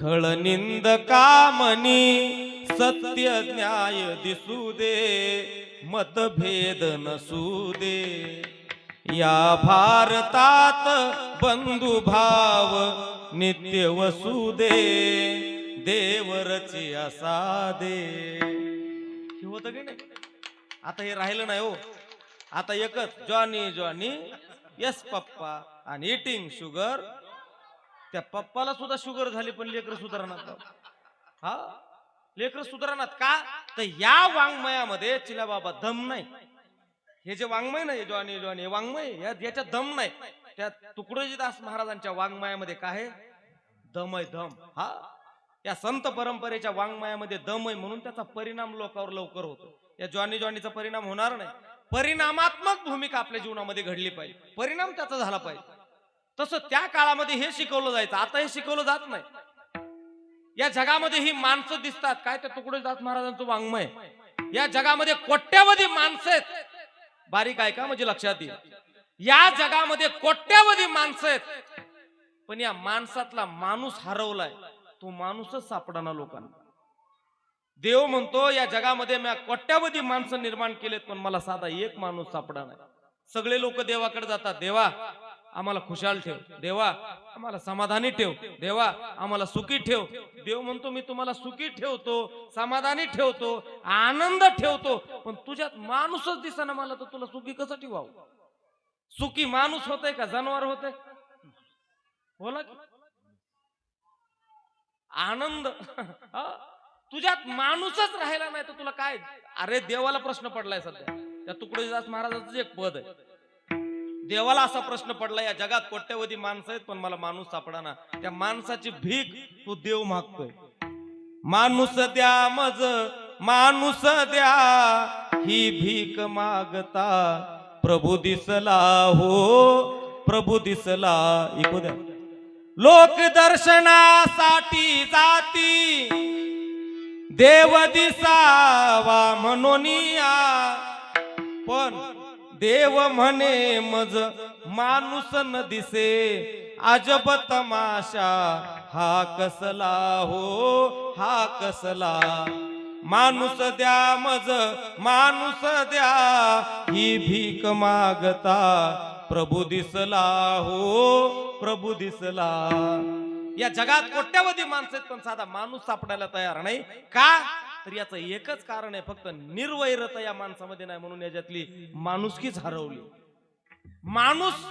खळनिंद कामनी सत्य न्याय दिसू दे मतभेद नसू दे. या भारतात बंधुभाव नित्य वसू दे देवरची असा दे. होत की नाही? आता हे राहिलं नाही हो. आता एकच जॉनी जॉनी यस पप्पा आणि इटिंग शुगर त्या पप्पाला सुद्धा शुगर झाली पण लेकर सुधारणात हा? लेकर सुधारणात का? तर या वाङ्मयामध्ये चिलाबाबा दम नाही. हे जे वाङ्मय नाही जॉनी जॉनी हे वाङ्मय याच्यात दम नाही त्या तुकडोजीदास महाराजांच्या वाङ्मयामध्ये काय आहे? दम दम. हा? या संत परंपरेच्या वाङ्मयामध्ये दम आहे म्हणून त्याचा परिणाम लोकांवर लवकर होतो. या जॉनी जॉनीचा परिणाम होणार नाही. परिणामात्मक भूमिका आपल्या जीवनामध्ये घडली पाहिजे. परिणाम त्याचा झाला पाहिजे. तसं त्या काळामध्ये हे शिकवलं जायचं. आता हे शिकवलं जात नाही. या जगामध्ये ही माणसं दिसतात. काय त्या तुकडोजीदास महाराजांचं वाङ्मय. या जगामध्ये कोट्यावधी माणसं आहेत. बारीक आहे का म्हणजे लक्षात येईल. या जगामध्ये कोट्यावधी माणसं आहेत. पण या माणसातला माणूस हरवलाय. तो माणूसच सापडाना लोकांना. देव म्हणतो या जगामध्ये मी कोट्यावधी माणसं निर्माण केलेत पण मला साधा एक माणूस सापडा नाही. सगळे लोक देवाकडे जातात. देवा आम्हाला खुशाल ठेव. देवा आम्हाला समाधानी ठेव. देवा आम्हाला सुखी ठेव. देव म्हणतो मी तुम्हाला सुखी ठेवतो समाधानी ठेवतो आनंद ठेवतो. पण तुझ्यात माणूसच दिसा मला तर तुला सुखी कसं ठेवावं? सुखी माणूस होतय का? जनावर होतय? बोला की. आनंद. तुझ्यात माणूसच राहिला नाही तर तुला काय? अरे देवाला प्रश्न पडलाय सध्या. त्या तुकडोजीदास महाराजाचं एक पद आहे. देवाला असा प्रश्न पडला या जगात कोट्यवधी माणसं आहेत पण मला माणूस सापडाना त्या माणसाची भीक तू देव मागतोय. माणूस द्या मज माणूस द्या. ही भीक मागता प्रभू दिसला हो प्रभू दिसला ऐकू द्या. लोक दर्शनासाठी जाती देव दिसावा म्हणून या. पण देव म्हणे मज माणूस न दिसे अजब तमाशा हा कसला हो हा कसला? माणूस द्या मज माणूस द्या ही भीक मागता प्रभू दिसला हो प्रभू दिसला. या जगात कोट्यावधी माणसं आहेत पण साधा माणूस सापडायला तयार नाही. का? तर याचं एकच कारण आहे फक्त निर्वैरता या माणसामध्ये नाही म्हणून याच्यातली माणुसकीच हरवली. माणूस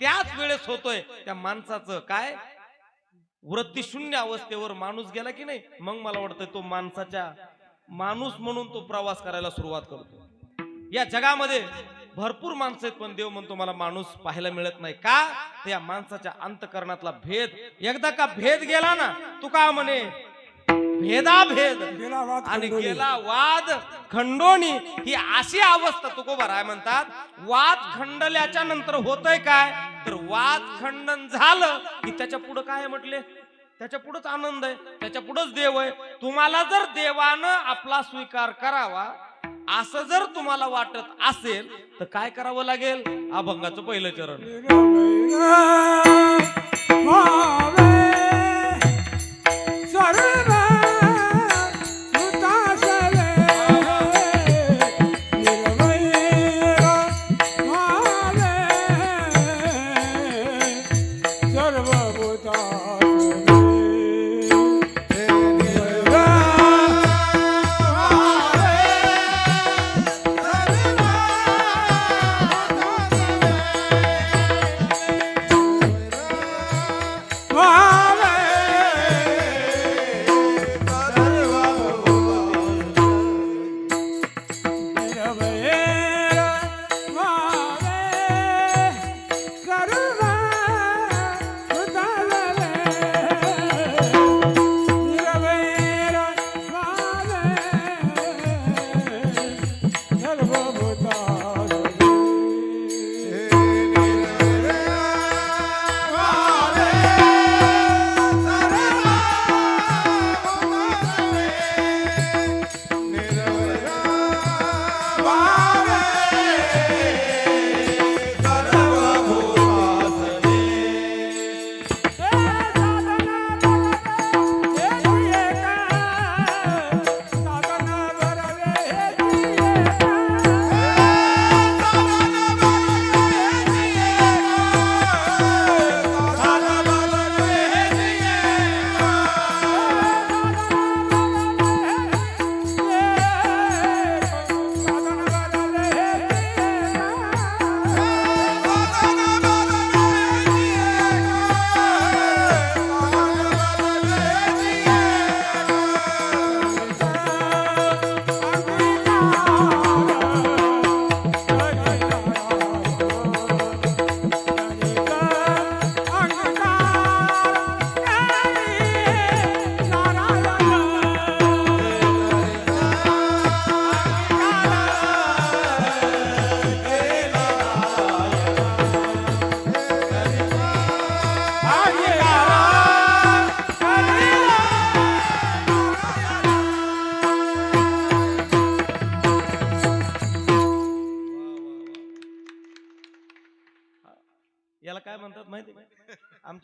त्याच वेळेस होतोय त्या माणसाचं काय? वृत्ती शून्य अवस्थेवर माणूस गेला की नाही? मग मला वाटतं तो माणसाच्या माणूस म्हणून तो प्रवास करायला सुरुवात करतो. या जगामध्ये भरपूर माणसं आहेत पण देव म्हणतो मला माणूस पाहायला मिळत नाही. का? त्या माणसाच्या अंतकरणातला भेद. एकदा का भेद गेला ना तू का म्हणे भेदा भेद गेला वाद आणि. गेला वाद खंडोनी ही अशी अवस्था तुकोबर आहे म्हणतात. वाद खंडल्याच्या नंतर होतय काय? तर वाद खंडन झालं की त्याच्या पुढे काय म्हटले? त्याच्या पुढेच आनंद आहे त्याच्या पुढेच देव आहे. तुम्हाला जर देवानं आपला स्वीकार करावा असं जर तुम्हाला वाटत असेल तर काय करावं लागेल? अभंगाचं पहिलं चरण.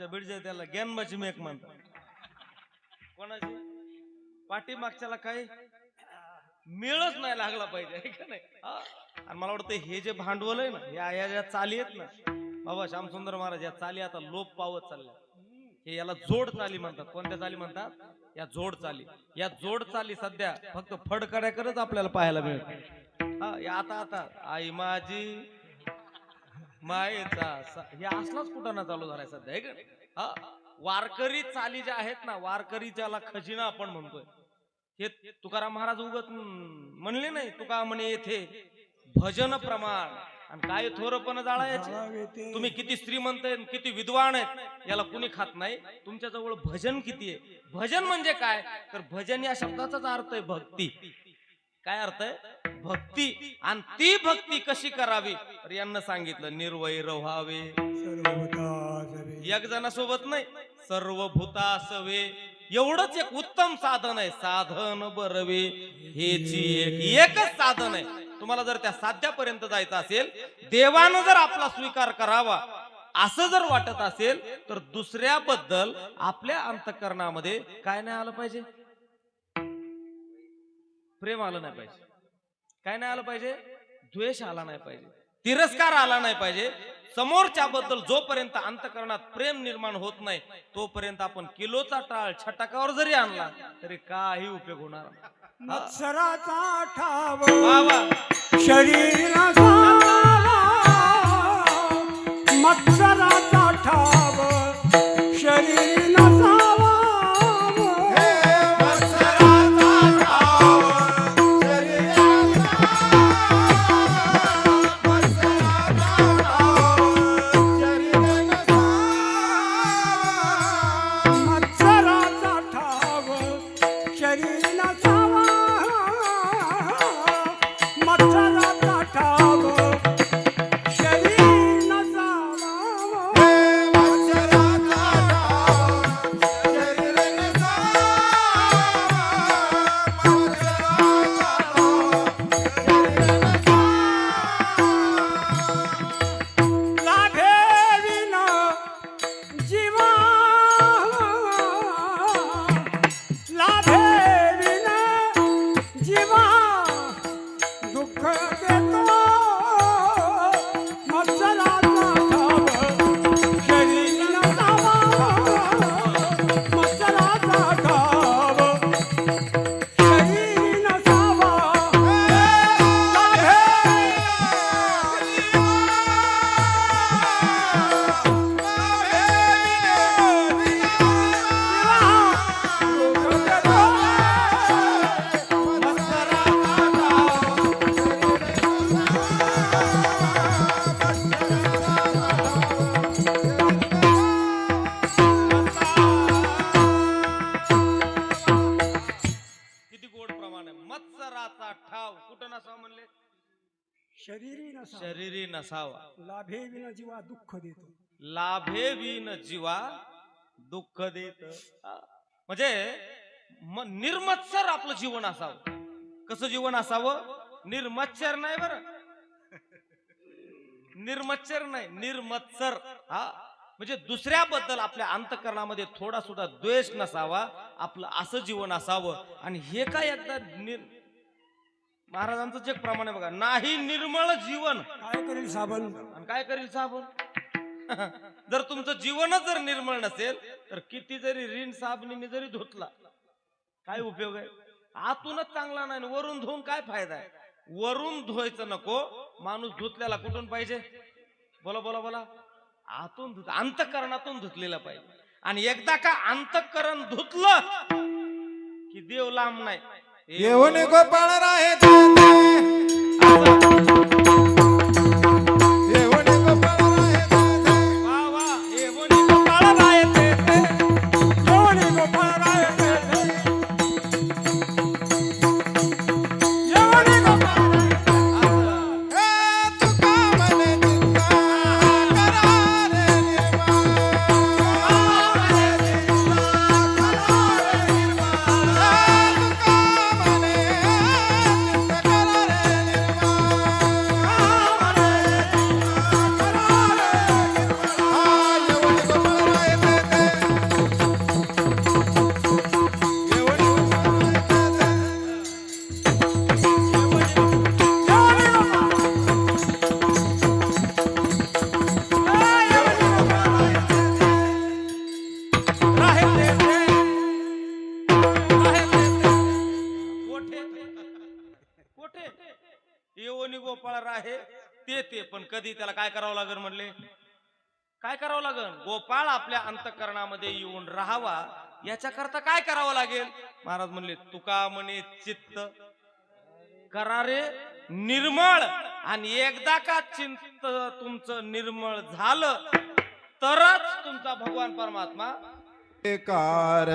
आमच्या बीडच्या त्याला ज्ञानबाची मेक म्हणतात कोणाची? पाठीमागच्याला काही मिळच नाही लागला पाहिजे का नाही? आणि मला वाटतं हे जे भांडवल आहे ना या या ज्या चाली आहेत ना बाबा श्यामसुंदर महाराज या चाली आता लोप पावत चालल्या. हे याला जोड चाली म्हणतात. कोणत्या चाली म्हणतात? या जोड चाली. या जोड चाली सध्या फक्त फडकड्याकडेच आपल्याला पाहायला मिळत. हा या आता आता. आई माझी मायेचा हे असलाच कुठं चालू झालाय सध्या है का? हा? वारकरी चाली ज्या आहेत ना वारकरी ज्याला खजिना आपण म्हणतोय हे तुकाराम महाराज उगत म्हणले नाही तुका म्हणे येथे भजन प्रमाण आणि काय थोरपण जाळायचे? तुम्ही किती श्रीमंत आहेत किती विद्वान आहेत याला कुणी खात नाही. तुमच्या जवळ भजन किती आहे? भजन म्हणजे काय? तर भजन या शब्दाचाच अर्थ आहे भक्ती. काय अर्थ आहे? भक्ती आणि ती भक्ती कशी करावी? तर यांना सांगितलं निर्वय रव्हावे. एक जणासोबत नाही सर्व भूतासवे एवढंच एक उत्तम साधन आहे साधन बरवे. हेची एक एकच साधन आहे. तुम्हाला जर त्या साध्यापर्यंत जायचं असेल देवानं जर आपला स्वीकार करावा असं जर वाटत असेल तर दुसऱ्याबद्दल आपल्या अंतकरणामध्ये काय नाही आलं पाहिजे? प्रेम आलं नाही पाहिजे. काय नाही आलं पाहिजे? द्वेष आला नाही पाहिजे. तिरस्कार आला नाही पाहिजे. समोरच्या बद्दल जोपर्यंत अंतकरणात प्रेम निर्माण होत नाही तोपर्यंत आपण किलोचा टाळ छटाकावर जरी आणला तरी काही उपयोग होणार. मत्सराचा ठाव. वा शरीर शरीरी नसा शरीरी नसावा. लाभे विना जीवा दुःख देतो. लाभे विन जीवा दुःख देत. म्हणजे म- निर्मत्सर आपलं जीवन असावं. कसं जीवन असावं? निर्मच्छर नाही बर. निर्मच्छर नाही निर्मत्सर. हा. म्हणजे दुसऱ्याबद्दल आपल्या अंतकरणामध्ये थोडा सुद्धा द्वेष नसावा. आपलं असं जीवन असावं. आणि हे काय एकदा निर महाराजांचं जे प्रमाण आहे बघा. नाही निर्मळ जीवन. काय करेल साबण? आणि काय करील साबण? जर तुमचं जीवनच जर निर्मळ नसेल तर किती जरी ऋण साबणीने जरी धुतला काय उपयोग आहे? आतूनच चांगला नाही वरून धुवून काय फायदा आहे? वरून धुवायचं नको. माणूस धुतल्याला कुठून पाहिजे? बोला बोला बोला. आतून धुत अंतकरणातून धुतलेला पाहिजे. आणि एकदा का अंतकरण धुतलं की देव लांब नाही. येऊन गोपाळ राहे ते ते पण कधी त्याला काय करावं लागेल म्हणले? काय करावं लागेल? गोपाळ आपल्या अंतकरणामध्ये येऊन राहावा याच्याकरता काय करावं लागेल? महाराज म्हणले तुका म्हणे चित्त. करारे निर्मळ. आणि एकदा का चिंत तुमचं निर्मळ झालं तरच तुमचा भगवान परमात्मा कार